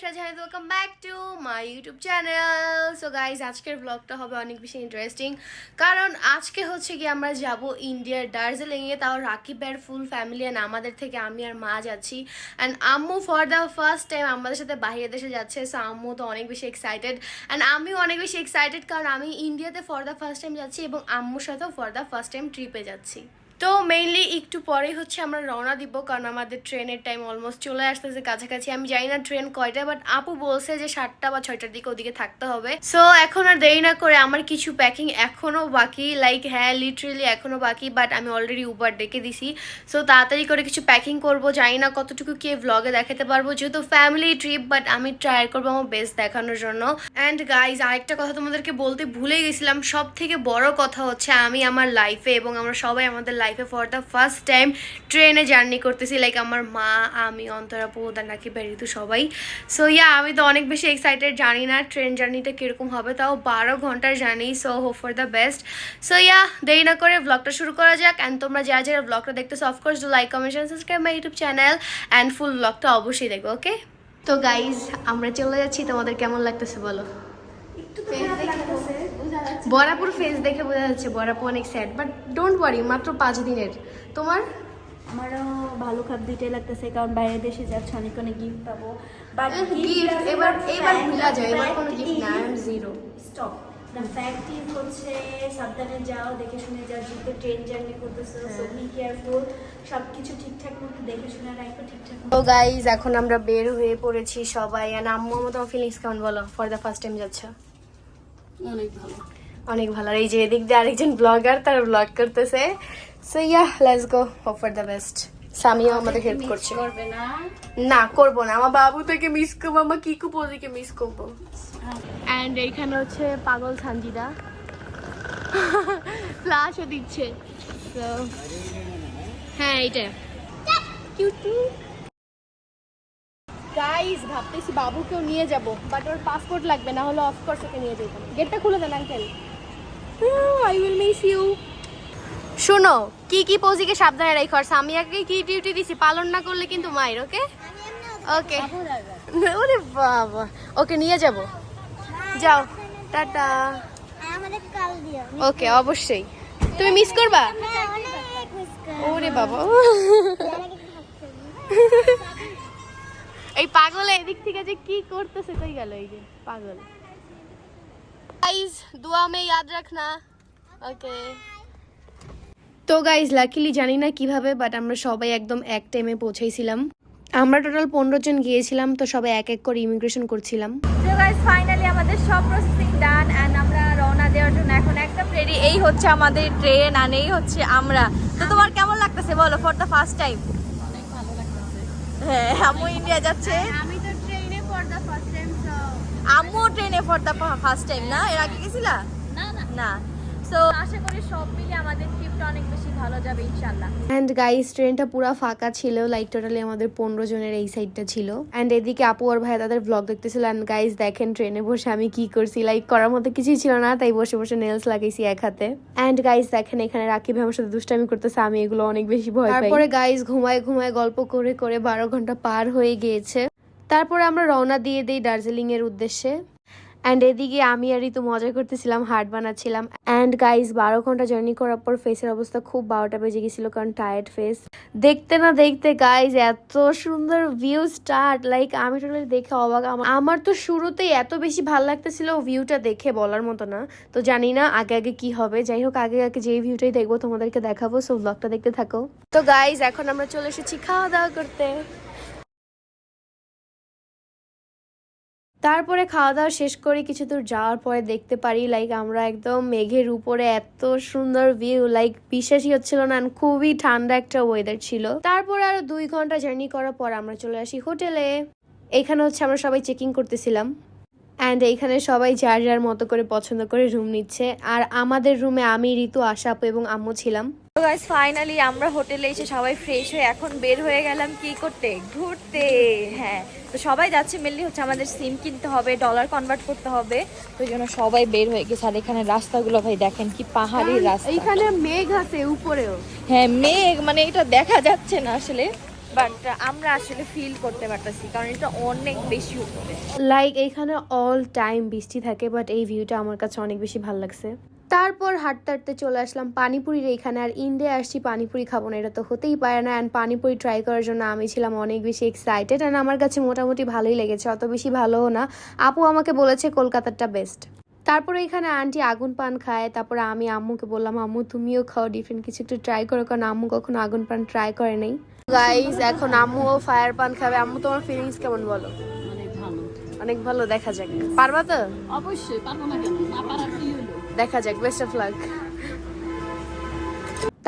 Shahjahan welcome back to my YouTube channel so guys আজকের ব্লগটা হবে অনেক বেশি ইন্টারেস্টিং কারণ আজকে হচ্ছে কি আমরা যাব ইন্ডিয়ার দার্জিলিংয়ে তাও রাকিবের ফুল ফ্যামিলি অ্যান্ড আমাদের থেকে আমি আর মা যাচ্ছি। অ্যান্ড আম্মু ফর দ্য ফার্স্ট টাইম আমাদের সাথে বাইরে দেশে যাচ্ছে। সো আম্মু তো অনেক বেশি এক্সাইটেড অ্যান্ড আমিও অনেক বেশি এক্সাইটেড কারণ আমি ইন্ডিয়াতে ফর দ্য ফার্স্ট টাইম যাচ্ছি এবং আম্মুর সাথেও ফর দ্য ফার্স্ট টাইম ট্রিপে যাচ্ছি। তো মেইনলি একটু পরেই হচ্ছে আমরা রওনা দিব, কারণ আমাদের ট্রেনের টাইম অলমোস্ট চলে আসতেছে কাছাকাছি। আমি জানি না ট্রেন কয়টা বাট আপু বলছে যে সাতটা বা ছয়টার দিকে ওদিকে থাকতে হবে। সো এখন আর দেরি না করে আমার কিছু প্যাকিং এখনও বাকি লাইক হ্যাঁ লিটারেলি এখনও বাকি বাট আমি অলরেডি উবার ডেকে দিছি। সো তাড়াতাড়ি করে কিছু প্যাকিং করব, জানি না কতটুকু কে ব্লগে দেখাতে পারব, যেহেতু ফ্যামিলি ট্রিপ বাট আমি ট্রাই করব আমার বেস্ট দেখানোর জন্য। অ্যান্ড গাইজ আরেকটা কথা তোমাদেরকে বলতে ভুলে গেছিলাম সব থেকে বড় কথা হচ্ছে আমি আমার লাইফে এবং আমরা সবাই আমাদের লাইফে ফর দ্য ফার্স্ট টাইম ট্রেনে জার্নি করতেছি লাইক আমার মা আমি অন্তরা পৌদা নাকি বেরিয়ে সবাই। সো ইয়া আমি তো অনেক বেশি এক্সাইটেড জানি না ট্রেন জার্নিটা কীরকম হবে তাও বারো ঘণ্টার journey so hope for the best so yeah দেরি না করে ব্লগটা শুরু করা যাক অ্যান্ড তোমরা যারা যারা ব্লগটা দেখতেছো of course do like comment subscribe my YouTube channel and full ব্লগটা অবশ্যই দেখবে ওকে তো গাইজ আমরা চলে যাচ্ছি তোমাদের কেমন লাগতেছে বলো? বরাপুর ফেস দেখে বোঝা যাচ্ছে বরাপুর অনেক স্যাড বাট ডোন্ট ওয়ারি মাত্র পাঁচ দিনের। তোমার? আমারও ভালো খারাপ দুইটাই লাগতেছে কারণ বাইরে দেশে যাচ্ছে অনেক অনেক গিফট পাবো। বাট গিফট এবার এবার ভুলা যায় এবার কোনো গিফট না I am zero stop the fact is হচ্ছে সাবধানে যাও দেখে শুনে যাও যেহেতু ট্রেন জার্নি করতেছো সো বি কেয়ারফুল সব কিছু ঠিকঠাক মতো দেখে শুনে রাখো ঠিকঠাক তো গাইজ এখন আমরা বের হয়ে পড়েছি সবাই আর আম্মু আমার তোমার ফিলিংস কেমন বলো? ফর দ্য ফার্স্ট টাইম যাচ্ছ? অনেক ভালো। অনেক ভালো। আর এই যে এদিক দিয়ে আরেকজন ব্লগার তার ব্লগ করতেছে। So yeah let's go hope for the best সামিও আমাদের হেল্প করছে। করবে না? না করব না। আমার বাবু থেকে মিস করব আমার কিকু পোজিকে মিস করব। অ্যান্ড এইখানে হচ্ছে পাগল সানজিদা। ফ্লাশও দিচ্ছে। হ্যাঁ এইটা। গাইস ভাবতেছি বাবুকেও নিয়ে যাব বাট ওর পাসপোর্ট লাগবে না হলে অফকোর্স ওকে নিয়ে যেতাম। গেটটা খুলে দেন uncle I will miss you শোনো কি কি পজিকে সাবধানে রাখো আর সামিয়াকে কি ডিউটি দিছি পালন না করলে কিন্তু মায়ের ওকে ওকে ওরে বাবা ওকে নিয়ে যাব? যাও টাটা। আমাদের কাল দিও ওকে অবশ্যই তুমি মিস করবা। ওরে বাবা। এই পাগল এদিক থেকে যে কি করতেছে কই গেল এই যে পাগল? গাইস দুয়া মে ইয়াদ রাখনা। ওকে তো গাইজ লাকিলি জানি না কীভাবে বাট আমরা সবাই একদম এক টাইমে পৌঁছেছিলাম আমরা টোটাল পনেরো জন গিয়েছিলাম তো সবাই এক এক করে ইমিগ্রেশন করছিলাম। তো গাইস ফাইনালি আমাদের সব প্রসেসিং ডান এন্ড আমরা রওনা দেওয়ার জন্য এখন একদম রেডি এই হচ্ছে আমাদের ট্রেন আর এই হচ্ছে আমরা। তো তোমার কেমন লাগতেছে? বলো ফর দ্য ফার্স্ট টাইম হ্যাঁ আম্মু ইন্ডিয়া যাচ্ছে। আমি তো ট্রেনে ফর ফার্স্ট টাইম আম্মু ট্রেনে ফর ফার্স্ট টাইম না? এর আগে গেছিলা? না না। না। সো আশা করি সব মিলে আমাদের ট্রিপটা অনেক বেশি ভালো যাবে ইনশাআল্লাহ। অ্যান্ড গাইস ট্রেনটা পুরো ফাঁকা ছিল লাইক টোটালি আমাদের পনেরো জনের এই সাইডটা ছিল। অ্যান্ড এদিকে আপু আর ভাই তাদের ব্লগ দেখতেছিল অ্যান্ড গাইস দেখেন ট্রেনে বসে আমি কি করছি লাইক করার মতো কিছুই ছিল না তাই বসে বসে নেলস লাগাইছি এক হাতে। অ্যান্ড গাইস দেখেন এখানে রাকিব আমার সাথে দুষ্টামি করতেছে আমি এগুলো অনেক বেশি ভয় তারপরে গাইস ঘুমায় ঘুমায় গল্প করে করে বারো ঘণ্টা পার হয়ে গিয়েছে। তারপরে আমরা রওনা দিয়ে দিই দার্জিলিং এর উদ্দেশ্যে। অ্যান্ড এদিকে আমি আর ঋতু মজা করতেছিলাম হার্ট বানাচ্ছিলাম। অ্যান্ড গাইজ বারো ঘণ্টা জার্নি করার পর ফেসের অবস্থা খুব বারোটা বেজে গেছিল কারণ টায়ার্ড ফেস দেখতে না দেখতে গাইজ এত সুন্দর ভিউ স্টার্ট লাইক আমি টোটালি দেখে অবাক। আমার- তো শুরুতেই এত বেশি ভালো লাগতেছিল ভিউটা দেখে বলার মতো না। তো জানি না আগে আগে কি হবে। যাই হোক, আগে আগে যেই ভিউটাই দেখব তোমাদেরকে দেখাবো। সো ব্লগটা দেখতে থাকো। তো গাইজ এখন আমরা চলে এসেছি খাওয়া দাওয়া করতে। তারপরে খাওয়া দাওয়া শেষ করে কিছু দূর যাওয়ার পরে দেখতে পারি লাইক আমরা একদম মেঘের উপরে এত সুন্দর ভিউ লাইক বিশ্বাসই হচ্ছিল না খুবই ঠান্ডা একটা ওয়েদার ছিল। তারপরে আরও দুই ঘণ্টা জার্নি করার পর আমরা চলে আসি হোটেলে এখানে হচ্ছে আমরা সবাই চেকিং করতেছিলাম। অ্যান্ড এইখানে সবাই যার যার মতো করে পছন্দ করে রুম নিচ্ছে। আর আমাদের রুমে আমি, ঋতু আশাপ এবং আম্মু ছিলাম। তো গাইস ফাইনালি আমরা হোটেলে এসে সবাই ফ্রেশ হয়ে এখন বের হয়ে গেলাম কি করতে? ঘুরতে। হ্যাঁ তো সবাই যাচ্ছে মেনলি হচ্ছে আমাদের সিম কিনতে হবে ডলার কনভার্ট করতে হবে। তো জন্য সবাই বের হয়ে গেছে। আর এখানে রাস্তাগুলো ভাই দেখেন কি পাহাড়ি রাস্তা। এখানে মেঘ আছে উপরেও। হ্যাঁ মেঘ মানে এটা দেখা যাচ্ছে না আসলে। বাট আমরা আসলে ফিল করতে পারতেছি কারণ এটা অনেক বেশি উপরে। লাইক এইখানে অল টাইম বৃষ্টি থাকে বাট এই ভিউটা আমার কাছে অনেক বেশি ভালো লাগছে। তারপর হাঁটতে হাঁটতে চলে আসলাম পানিপুরির এইখানে। আর ইন্ডিয়া আসছি পানিপুরি খাব না এটা তো হতেই পারে না। অ্যান্ড পানিপুরি ট্রাই করার জন্য আমি ছিলাম অনেক বেশি এক্সাইটেড অ্যান্ড আমার কাছে মোটামুটি ভালোই লেগেছে অত বেশি ভালোও না। আপু আমাকে বলেছে কলকাতারটা বেস্ট তারপরে এখানে আন্টি আগুন পান খায় তারপরে আমি আম্মুকে বললাম আম্মু তুমিও খাও ডিফারেন্ট কিছু একটু ট্রাই করো কারণ আম্মু কখনো আগুন পান ট্রাই করে নাই। গাইজ এখন আম্মুও ফায়ার পান খাবে। আম্মু তোমার ফিলিংস কেমন বলো? অনেক ভালো। দেখা যাক। পারবা তো? অবশ্যই পারব না কেন? না পারার দেখা যাক বেস্ট অফ লাক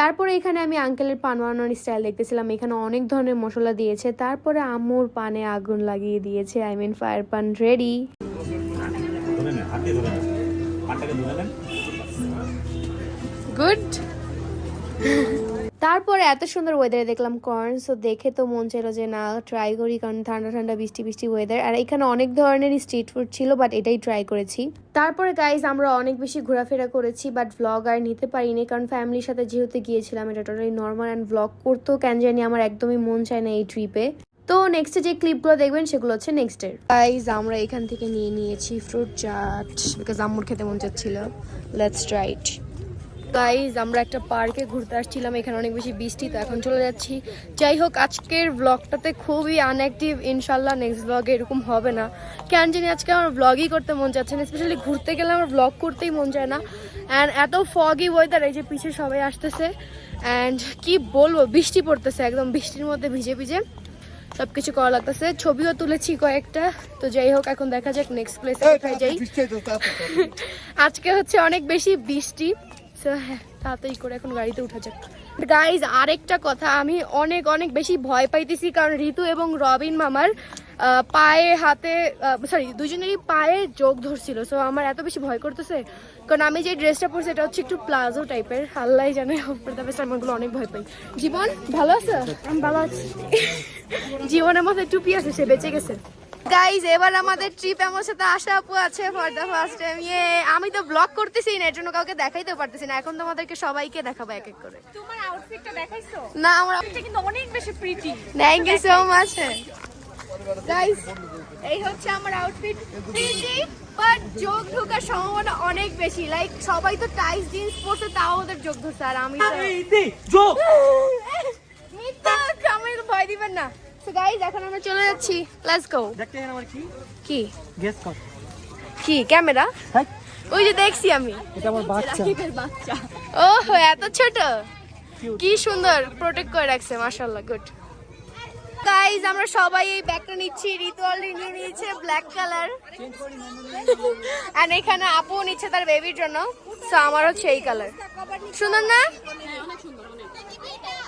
তারপরে এখানে আমি আঙ্কেলের পান বানানোর স্টাইল দেখতেছিলাম। এখানে অনেক ধরনের মশলা দিয়েছে। তারপরে আমুর পানে আগুন লাগিয়ে দিয়েছে। I mean fire paan ready good তারপরে এত সুন্দর ওয়েদারে দেখলাম কর্ন সো দেখে তো মন চাইলো যে না ট্রাই করি কারণ ঠান্ডা ঠান্ডা, বৃষ্টি বৃষ্টি ওয়েদার আর এখানে অনেক ধরনের স্ট্রিট ফুড ছিল বাট এটাই ট্রাই করেছি। তারপরে গাইজ আমরা অনেক বেশি ঘোরাফেরা করেছি বাট ভ্লগ আর নিতে পারিনি, কারণ ফ্যামিলির সাথে যেহেতু গিয়েছিলাম, এটা টোটালি নর্মাল অ্যান্ড ভ্লগ করতেও কেন জানি আমার একদমই মন চায় না এই ট্রিপে তো নেক্সটে যে ক্লিপগুলো দেখবেন, সেগুলো হচ্ছে নেক্সটের গাইজ আমরা এখান থেকে নিয়ে নিয়েছি ফ্রুট চাট বিকজ আম্মুর খেতে মন চাচ্ছিল। লেটস রাইট গাইজ আমরা একটা পার্কে ঘুরতে আসছিলাম এখানে অনেক বেশি বৃষ্টি তো এখন চলে যাচ্ছি। যাই হোক আজকের ব্লগটাতে খুবই আনঅ্যাক্টিভ ইনশাল্লাহ নেক্সট ব্লগে এরকম হবে না। কেন জানি আজকে আমার ব্লগই করতে মন যাচ্ছে না স্পেশালি ঘুরতে গেলে আমার ব্লগ করতেই মন চায় না। অ্যান্ড এত ফগি ওয়েদার এই যে পিছে সবাই আসতেছে। অ্যান্ড কি বলব বৃষ্টি পড়তেছে একদম বৃষ্টির মধ্যে ভিজে ভিজে সব কিছু করা লাগতেছে। ছবিও তুলেছি কয়েকটা তো যাই হোক এখন দেখা যাক নেক্সট প্লেসে কোথায় যাই। আজকে হচ্ছে অনেক বেশি বৃষ্টি। সো হ্যাঁ তাড়াতাড়ি করে এখন গাড়িতে উঠা যাক। গাইজ আরেকটা কথা আমি অনেক অনেক বেশি ভয় পাইতেছি কারণ ঋতু এবং রবিন মামার পায়ে হাতে সরি দুজনেরই পায়ে যোগ ধরছিল সো আমার এত বেশি ভয় করতেছে। কারণ আমি যে ড্রেসটা পরছি এটা হচ্ছে একটু প্লাজো টাইপের আল্লাহ জানে প্রতাপের আমারগুলো অনেক ভয় পাই। জীবন ভালো আছে? আমি ভালো আছি। জীবনের মাথায় টুপি আছে সে বেঁচে গেছে। গাইজ এবার আমাদের ট্রিপ আমার সাথে আশা আপু আছে ফর দ্য ফার্স্ট টাইম ইয়ে আমি তো ব্লগ করতেছি না এর জন্য কাউকে দেখাইতে পারতেছি না। এখন তোমাদেরকে সবাইকে দেখাবো এক এক করে। তোমার আউটফিটটা দেখাইছো? না আমরা এটা কিন্তু অনেক বেশি pretty thank you so much guys এই হচ্ছে আমার আউটফিট প্রিটি বাট যোগ ঢোকার সম্ভাবনা অনেক বেশি। লাইক সবাই তো টাইস জিন্স পরছে তাও ওদের যোগ ধরছে। আর আমি তো মিথ্যা আমার ভয় দিবেন না। সো এখন আমরা চলে যাচ্ছি। লেটস গো দেখতে হেন আমার কি? কি? গেস কর। কি? ক্যামেরা? হ্যাঁ। ওই যে দেখছি আমি। এটা আমার বাচ্চা। বাচ্চা। ওহো এত ছোট। কি সুন্দর। প্রোটেক্ট করে রাখছে মাশাআল্লাহ গুড গাইজ আমরা সবাই এই ব্যাগটা নিচ্ছি। ঋতু অলরেডি নিয়ে নিয়েছে ব্ল্যাক কালার এখানে আপু নিচ্ছে তার বেবির জন্য। সো আমার হচ্ছে এই কালার সুন্দর। না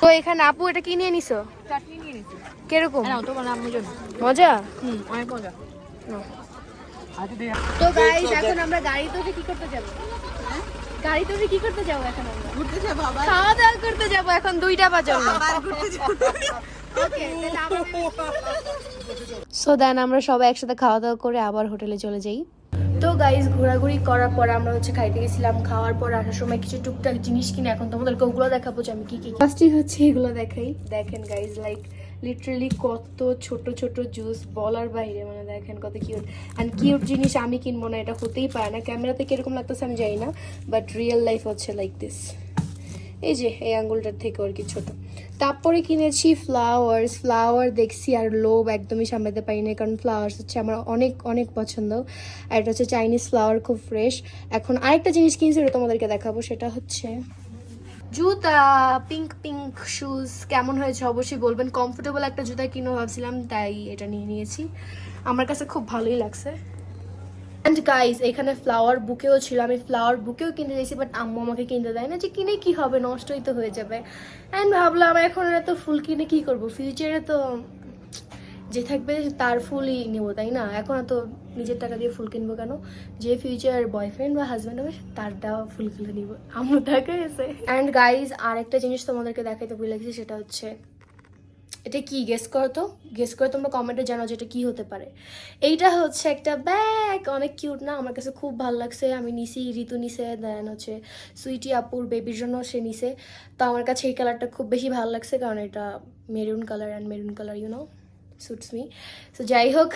তো এখানে আপু এটা কি নিয়ে নিছো? চাটনি নিয়ে নিছি। কীরকম? নাও তোমার আম্মুর জন্য মজা? হুম অনেক মজা। তো গাইজ এখন আমরা উঠে কি করতে যাব? গাড়িতে উঠে কি করতে যাব এখন আমরা? ঘুরতে যাব আবার। খাওয়া দাওয়া করতে যাব এখন দুইটা বাজানো আবার ঘুরতে যাব। সো দেন আমরা সবাই একসাথে খাওয়া দাওয়া করে আবার হোটেলে চলে যাই। তো গাইজ ঘোরাঘুরি করার পর আমরা হচ্ছে খাইতে গেছিলাম, খাওয়ার পর আসার সময় কিছু টুকটাক জিনিস কিনে, এখন তোমাদেরকে ওগুলো দেখাবো যে আমি কি কি ফার্স্টই হচ্ছে এগুলো দেখাই। দেখেন গাইজ লাইক লিটারালি কত ছোট ছোট জুস বলার বাইরে মানে দেখেন কত কিউট অ্যান্ড কিউট জিনিস আমি কিনবো না, এটা হতেই পারে না। ক্যামেরাতে কীরকম লাগতেছে আমি জানি না বাট রিয়েল লাইফ হচ্ছে লাইক দিস এই যে, এই আঙ্গুলটার থেকে আর কি ছোট। তারপরে কিনেছি ফ্লাওয়ার্স ফ্লাওয়ার দেখছি আর লোভ একদমই সামলাতে পারি না কারণ ফ্লাওয়ার্স হচ্ছে আমার অনেক অনেক পছন্দ। আর এটা হচ্ছে চাইনিজ ফ্লাওয়ার খুব ফ্রেশ এখন আরেকটা জিনিস কিনছি, ওটা তোমাদেরকে দেখাবো, সেটা হচ্ছে জুতা পিঙ্ক পিঙ্ক শুজ কেমন হয়েছে অবশ্যই বলবেন। কমফোর্টেবল একটা জুতা কিনো ভাবছিলাম, তাই এটা নিয়ে নিয়েছি। আমার কাছে খুব ভালোই লাগছে। অ্যান্ড গাইজ এখানে ফ্লাওয়ার বুকেও ছিল, আমি ফ্লাওয়ার বুকেও কিনতে চাইছি বাট আম্মু আমাকে কিনতে দেয় না যে কিনে কি হবে, নষ্টই তো হয়ে যাবে। অ্যান্ড ভাবলাম, এখন এত ফুল কিনে কি করব? ফিউচারে তো যে থাকবে তার ফুলই নেব, তাই না? এখন তো নিজের টাকা দিয়ে ফুল কিনবো কেন? যে ফিউচার বয়ফ্রেন্ড বা হাজব্যান্ড হবে তার ফুল কিনে নিব। আম্মু টাকা এসে। অ্যান্ড গাইজ আর একটা জিনিস তোমাদেরকে দেখাইতে ভুলে গেছি, সেটা হচ্ছে এটা কি? গেস করো তো। গেস করে তোমরা কমেন্টে জানাও যে এটা কি হতে পারে। এইটা হচ্ছে একটা ব্যাগ অনেক কিউট না? আমার কাছে খুব ভালো লাগছে। আমি নিছি, ঋতু নিছে দেন হচ্ছে সুইটি আপুর বেবির জন্য সে নিছে। তো আমার কাছে এই কালারটা খুব বেশি ভালো লাগছে কারণ এটা maroon colour and maroon colour you know suits me তো যাই হোক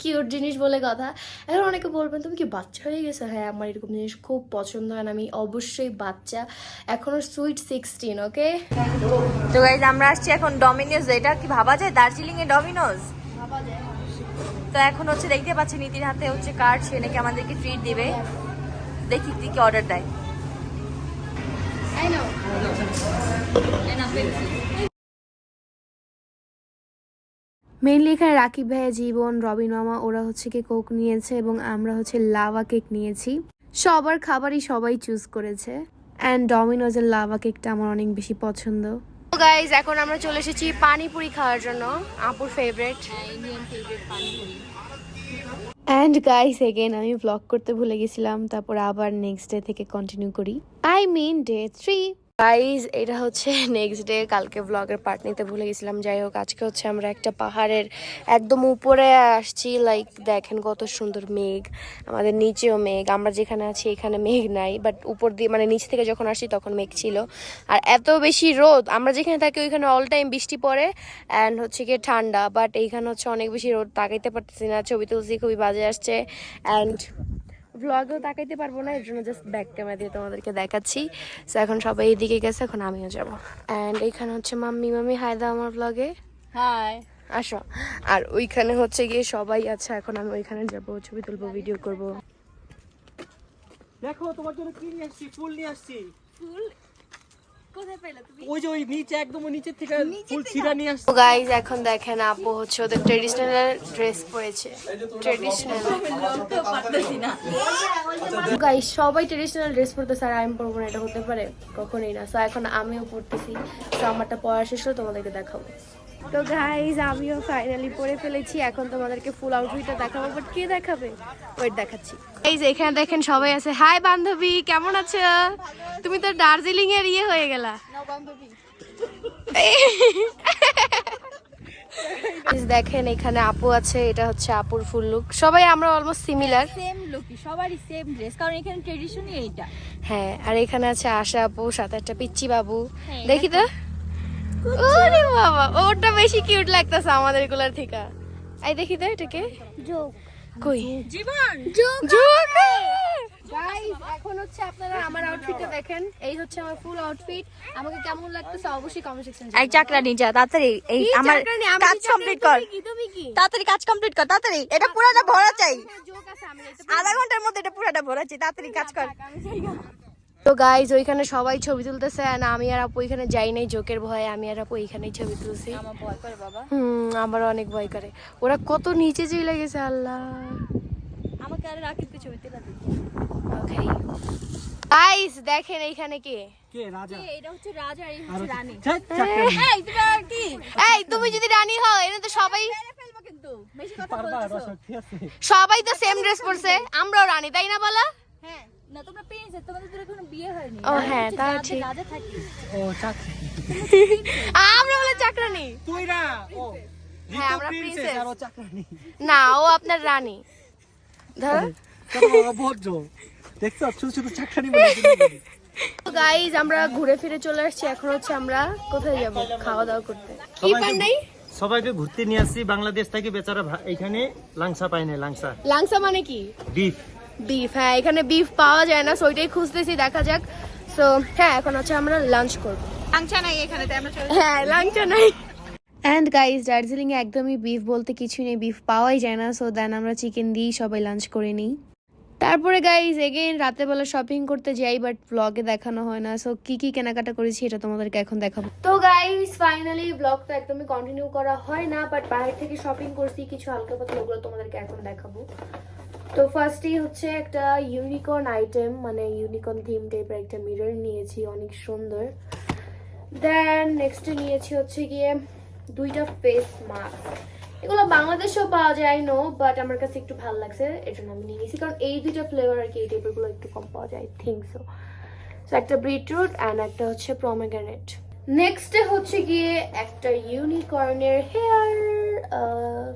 কিউট জিনিস বলে কথা। এখন অনেকে বলবেন তুমি কি বাচ্চা হয়ে গেছো? হ্যাঁ আমার এরকম জিনিস খুব পছন্দ হয় আমি অবশ্যই বাচ্চা। এখনও সুইট সিক্সটিন ওকে তো গাইজ আমরা আসছি এখন ডমিনোজ এটা কি ভাবা যায়? দার্জিলিং এ ডমিনোজ তো এখন হচ্ছে দেখতে পাচ্ছি নীতির হাতে হচ্ছে কার্ড সে নাকি আমাদেরকে ট্রিট দিবে। দেখি কি কি অর্ডার দেয়। মেইনলি এখানে রাকিব ভাইয়া জীবন রবিন মামা ওরা হচ্ছে কি কোক নিয়েছে এবং আমরা হচ্ছে লাভা কেক নিয়েছি। সবার খাবারই সবাই চুজ করেছে। অ্যান্ড ডমিনোজের লাভা কেকটা আমার অনেক বেশি পছন্দ। গাইজ এখন আমরা চলে এসেছি পানিপুরি খাওয়ার জন্য আপুর ফেভারিট অ্যান্ড গাইস এগেন আমি ব্লগ করতে ভুলে গেছিলাম তারপর আবার নেক্সট ডে থেকে কন্টিনিউ করি। I mean day three guys এটা হচ্ছে নেক্সট ডে কালকে ব্লগের পার্ট নিতে ভুলে গেছিলাম। যাই হোক, আজকে হচ্ছে আমরা একটা পাহাড়ের একদম উপরে আসছি। লাইক দেখেন কত সুন্দর মেঘ, আমাদের নিচেও মেঘ, আমরা যেখানে আছি এখানে মেঘ নাই বাট উপর দিয়ে মানে নিচ থেকে যখন আসি তখন মেঘ ছিল। আর এত বেশি রোদ, আমরা যেখানে থাকি ওইখানে অল টাইম বৃষ্টি পড়ে অ্যান্ড হচ্ছে গিয়ে ঠান্ডা বাট এইখানে হচ্ছে অনেক বেশি রোদ, তাকাইতে পারতেছি না, ছবি তুলছি, খুবই বাজে আসছে অ্যান্ড ভ্লগেও তাকাইতে পারব না এর জন্য জাস্ট ব্যাক ক্যামেরা দিয়ে তোমাদেরকে দেখাচ্ছি। সো এখন সবাই এদিকে গেছে এখন আমিও যাব। অ্যান্ড এখানে হচ্ছে মাম্মি। মাম্মি হাই দাও আমার ব্লগে হাই আসো। আর ওইখানে হচ্ছে গিয়ে সবাই আছে এখন আমি ওইখানে যাব ছবি তুলবো ভিডিও করব। দেখো তোমার জন্য কি নিয়ে আসছি? ফুল নিয়ে আসছি। তুমি ওই যে ওই নিচে একদম নিচের থেকে ফুল ছিঁড়া নিয়ে আসছি। গাইজ এখন দেখেন আপু হচ্ছে ওদের ট্রেডিশনাল ড্রেস পরেছে। ট্রেডিশনাল গাইজ সবাই ট্রেডিশনাল ড্রেস পরতেছে আর আমি পরবো না এটা হতে পারে কখনোই না। সো এখন আমিও পরতেছি। তো আমারটা পড়া শেষ হলে তোমাদেরকে দেখাবো। তো গাইজ আমিও ফাইনালি পরে ফেলেছি। এখন তোমাদেরকে ফুল আউটফিটটা দেখাবো বাট কে দেখাবে? ওয়েট দেখাচ্ছি। এই যে এখানে দেখেন সবাই আছে। হাই বান্ধবী কেমন আছো? তুমি তো দার্জিলিং এর ইয়ে হয়ে গেলা। দেখেন এখানে আপু আছে এটা হচ্ছে আপুর ফুল লুক সবাই আমরা অলমোস্ট সিমিলার সেম লুকই সবারই সেম ড্রেস কারণ এখানে ট্রেডিশনই এইটা। হ্যাঁ আর এখানে আছে আশা আপু সাথে একটা পিচ্চি বাবু। হ্যাঁ, দেখি তো। ওরে বাবা ওটা বেশি কিউট লাগতেছে আমাদেরগুলার থেকে এই দেখি তো এটাকে যোগ কই জীবন গাইস এখন হচ্ছে আপনারা আমার আউটফিটটা দেখেন এই হচ্ছে আমার ফুল আউটফিট আমাকে কেমন লাগতেছে অবশ্যই কমেন্ট সেকশনে এক চাকরা নিয়ে যা তাড়াতাড়ি এই আমার কাজ কমপ্লিট কর তুমি কি তাড়াতাড়ি কাজ কমপ্লিট কর তাড়াতাড়ি এটা পুরোটা ভরা চাই জোক আছে আমি যাইতে আধা ঘণ্টার মধ্যে এটা পুরোটা ভরা চাই তাড়াতাড়ি কাজ কর তো গাইজ ওইখানে সবাই ছবি তুলতেছে আর আমি আর আপু ওইখানে যাই নাই জোকের ভয়ে আমি আর আপু ওইখানেই ছবি তুলছি। আমার ভয় করে বাবা। হুম আমার অনেক ভয় করে। ওরা কত নিচে চলে গেছে আল্লাহ। আমাকে আর রাকিবকে ছবি তুলে ওকে গাইস দেখেন এইখানে কে? কে? রাজা। এটা হচ্ছে রাজা এই হচ্ছে রানী। ছ্যাঃ, চাকরা নেই। এই তুমি কি? এই তুমি যদি রানী হও এনে তো সবাই কিন্তু। বেশি কথা বলছো আরও শক্তি আছে সবাই তো সেম ড্রেস পরছে আমরাও রানী তাই না বলা? হ্যাঁ। না তোমরা প্রিন্সেস তোমাদের তো এখনও বিয়ে হয়নি। ও হ্যাঁ তা ঠিক। রাজা থাকি। ও চাকরি। আমরা বলে চাকরানি তুই না ও। হ্যাঁ, আমরা প্রিন্সেস আর ও চাকরানি না ও আপনার রানী। ধর। কত দেখছ শুধু শুধু চাকরানি বলে গাইজ আমরা ঘুরে ফিরে চলে আসছি। এখন হচ্ছে আমরা কোথায় যাব খাওয়া দাওয়া করতে? কি সবাইকে- পান নাই সবাইকে ঘুরতে নিয়ে আসছি। বাংলাদেশ থেকে বেচারা এখানে লাংসা পায় না লাংসা। লাংসা মানে কি? বিফ বিফ হ্যাঁ এখানে বিফ পাওয়া যায় না সো ওইটাই খুঁজতেছি দেখা যাক। সো হ্যাঁ এখন হচ্ছে আমরা লাঞ্চ করব। আংচা নাই এখানে হ্যাঁ লাঞ্চও নাই। অ্যান্ড গাইজ দার্জিলিং এ একদমই বিফ বলতে কিছুই নেই বিফ পাওয়াই যায় না সো দেন আমরা চিকেন দিয়েই সবাই লাঞ্চ করে নিই। তারপরে গাইজ এগেইন রাতের বেলা শপিং করতে যাই বাট ব্লগে দেখানো হয় না সো কি কি কেনাকাটা করেছি এটা তোমাদেরকে এখন দেখাবো। তো গাইজ ফাইনালি ব্লগ তো একদমই কন্টিনিউ করা হয় না বাট বাইরে থেকে শপিং করছি কিছু হালকা পাতলা ওগুলো তোমাদেরকে এখন দেখাবো। তো ফার্স্টেই হচ্ছে একটা ইউনিকর্ন আইটেম মানে ইউনিকর্ন থিম টাইপের একটা মিরর নিয়েছি, অনেক সুন্দর। দেন নেক্সট নিয়েছি হচ্ছে গিয়ে দুইটা ফেস মাস্ক এগুলো বাংলাদেশেও পাওয়া যায় নো বাট আমার কাছে একটু ভালো লাগছে এর জন্য আমি নিয়ে নিয়েছি। কারণ এই দুইটা ফ্লেভার আর কি, এই টাইপেরগুলো একটু কম পাওয়া যায় থিঙ্ক সো সো একটা বিটরুট অ্যান্ড একটা হচ্ছে প্রমেগ্রানেট নেক্সটে হচ্ছে গিয়ে একটা ইউনিকর্নের হেয়ার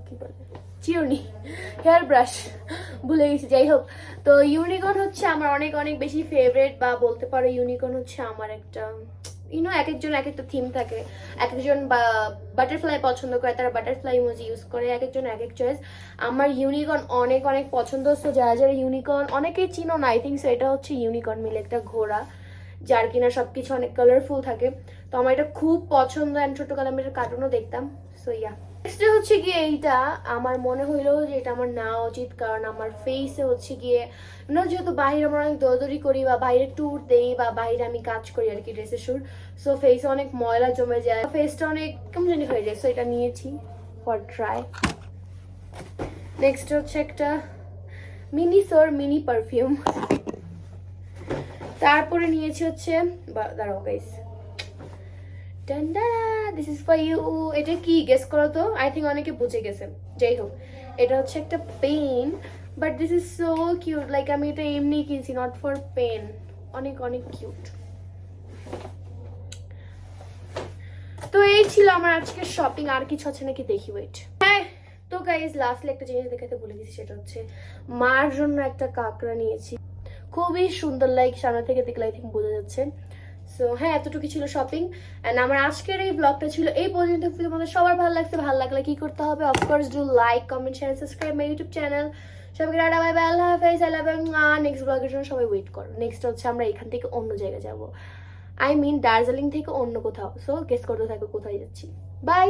কি বলে? চিরুনি হেয়ার ব্রাশ ভুলে গেছি যাই হোক তো ইউনিকর্ন হচ্ছে আমার অনেক অনেক বেশি ফেভারিট বা বলতে পারো ইউনিকর্ন হচ্ছে আমার একটা ইউনো এক একজন এক একটা থিম থাকে। এক একজন বাটারফ্লাই পছন্দ করে, তারা বাটারফ্লাই ইমোজি ইউজ করে এক একজন এক এক চয়েস আমার ইউনিকর্ন অনেক অনেক পছন্দ তো যারা যারা ইউনিকর্ন অনেকেই চিনো না আই থিঙ্ক সো এটা হচ্ছে ইউনিকর্ন মিলে একটা ঘোড়া, যার কিনা সবকিছু অনেক কালারফুল থাকে। তো আমার এটা খুব পছন্দ অ্যান্ড ছোটকালে আমি এটা কার্টুনও দেখতাম সো ইয়া নেক্সট হচ্ছে গিয়ে এইটা। আমার মনে হইল যে এটা আমার নেওয়া উচিত, কারণ আমার ফেসে হচ্ছে গিয়ে, না, যেহেতু বাইরে আমরা অনেক দৌড়দৌড়ি করি বা বাইরে ট্যুর দেই বা বাইরে আমি কাজ করি আর কি ড্রেসের শুট সো ফেসে অনেক ময়লা জমে যায়। ফেসটা অনেক কেমন জানি হয়ে যায় সো এটা নিয়েছি ফর ট্রাই নেক্সট হচ্ছে একটা মিনি সোর মিনি পারফিউম তারপরে নিয়েছি হচ্ছে দাঁড়াও guys this is for you এটা কি? গেস করো তো। আই থিঙ্ক অনেকে বুঝে গেছে। যাই হোক। এটা হচ্ছে একটা pen but this is so cute like আমি এটা এমনি কিনছি নট ফর পেন অনেক অনেক কিউট তো এই ছিল আমার আজকের শপিং আর কিছু আছে নাকি দেখি ওয়েট হ্যাঁ তো গাইজ লাস্টলি একটা জিনিস দেখাতে বলে গেছি, সেটা হচ্ছে মার জন্য একটা কাঁকড়া নিয়েছি। খুবই সুন্দর লাইক সামনে থেকে দেখলে আই থিঙ্ক বোঝা যাচ্ছে। সো হ্যাঁ এতটুকু ছিল শপিং অ্যান্ড আমার আজকের এই ব্লগটা ছিল এই পর্যন্ত। তোমাদের সবার ভালো লাগছে, ভালো লাগলে কি করতে হবে? Of course do like comment share subscribe my YouTube channel সবাইকে টাটা বাই বাই আল্লাহ হাফেজ আই লাভ নেক্সট ব্লগের জন্য সবাই ওয়েট করো। নেক্সট হচ্ছে আমরা এখান থেকে অন্য জায়গায় যাব। আই মিন দার্জিলিং থেকে অন্য কোথাও। সো গেস করতে থাকো কোথায় যাচ্ছি। বাই